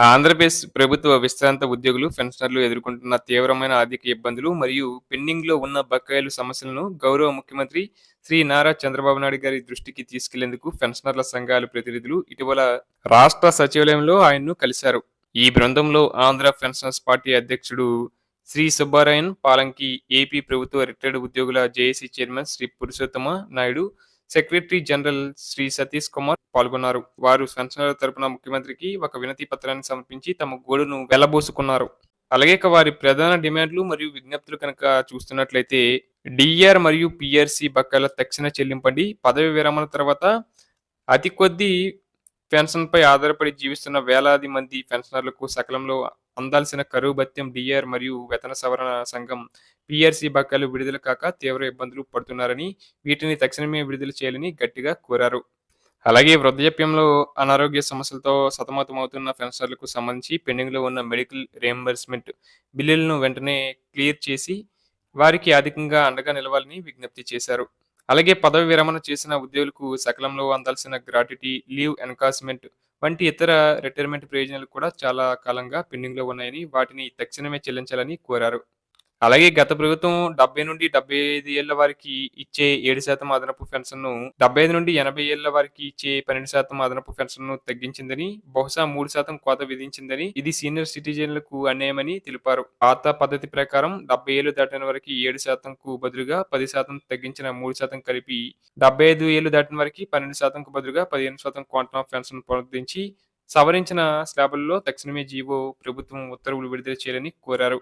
ఆంధ్రప్రదేశ్ ప్రభుత్వ విశ్రాంత ఉద్యోగులు, పెన్షనర్లు ఎదుర్కొంటున్న తీవ్రమైన ఆర్థిక ఇబ్బందులు మరియు పెండింగ్‌లో ఉన్న బకాయిలు సమస్యలను గౌరవ ముఖ్యమంత్రి శ్రీ నారా చంద్రబాబు నాయుడు గారి దృష్టికి తీసుకెళ్ళేందుకు పెన్షనర్ల సంఘాల ప్రతినిధులు ఇటీవల రాష్ట్ర సచివాలయంలో ఆయన్ను కలిశారు. ఈ బృందంలో ఆంధ్ర పెన్షనర్స్ పార్టీ అధ్యక్షుడు శ్రీ సుబ్బారాయణ్ పాలంకి, ఏపీ ప్రభుత్వ రిటైర్డ్ ఉద్యోగుల JAC chairman Shri Purushottama Naidu, secretary general Shri Satish Kumar పాల్గొన్నారు. వారు సంచలన తరపున ముఖ్యమంత్రికి ఒక వినతి పత్రాన్ని సమర్పించి తమ గోడును వెలబోసుకున్నారు అలాగే ఇక వారి ప్రధాన డిమాండ్లు మరియు విజ్ఞప్తులు కనుక చూస్తున్నట్లయితే డిఆర్ మరియు పిఆర్సి బకాయిల తక్షణ చెల్లింపండి. పదవి విరమణ తర్వాత అతి కొద్ది పెన్షన్పై ఆధారపడి జీవిస్తున్న వేలాది మంది పెన్షనర్లకు సకాలంలో అందాల్సిన కరువు భత్యం డిఆర్ మరియు వేతన సవరణ సంఘం పిఆర్సి బకాయిలు విడుదల కాక తీవ్ర ఇబ్బందులు పడుతున్నారని వీటిని తక్షణమే విడుదల చేయాలని గట్టిగా కోరారు. అలాగే వృద్ధాప్యంలో అనారోగ్య సమస్యలతో సతమతమవుతున్న పెన్షనర్లకు సంబంధించి పెండింగ్‌లో ఉన్న మెడికల్ రియంబర్స్మెంట్ బిల్లులను వెంటనే క్లియర్ చేసి వారికి అధికంగా అండగా నిలవాలని విజ్ఞప్తి చేశారు. అలాగే పదవి విరమణ చేసిన ఉద్యోగులకు సకాలంలో అందాల్సిన గ్రాట్యుటీ, లీవ్ ఎన్కాస్మెంట్ వంటి ఇతర రిటైర్మెంట్ ప్రయోజనాలు కూడా చాలా కాలంగా పెండింగ్‌లో ఉన్నాయని వాటిని తక్షణమే చెల్లించాలని కోరారు. అలాగే గత ప్రభుత్వం 70 నుండి 75 ఏళ్ళ వారికి ఇచ్చే ఏడు శాతం అదనపు పెన్షన్‌ను 75 నుండి 80 ఏళ్ళ వారికి ఇచ్చే 12% అదనపు పెన్షన్‌ను తగ్గించిందని, బహుశా మూడు శాతం కోత విధించిందని, ఇది సీనియర్ సిటిజన్లకు అన్యాయమని తెలిపారు. పాత పద్ధతి ప్రకారం 70 ఏళ్ళు దాటిన వారికి ఏడు శాతంకు బదులుగా 10% తగ్గించిన మూడు శాతం కలిపి 75 ఏళ్ళు దాటిన వారికి 12%కు బదులుగా 15% క్వాంటం ఆఫ్ పెన్షన్ పునరుద్ధరించి సవరించిన స్లాబుల్లో తక్షణమే జీవో ప్రభుత్వం ఉత్తర్వులు విడుదల చేయాలని కోరారు.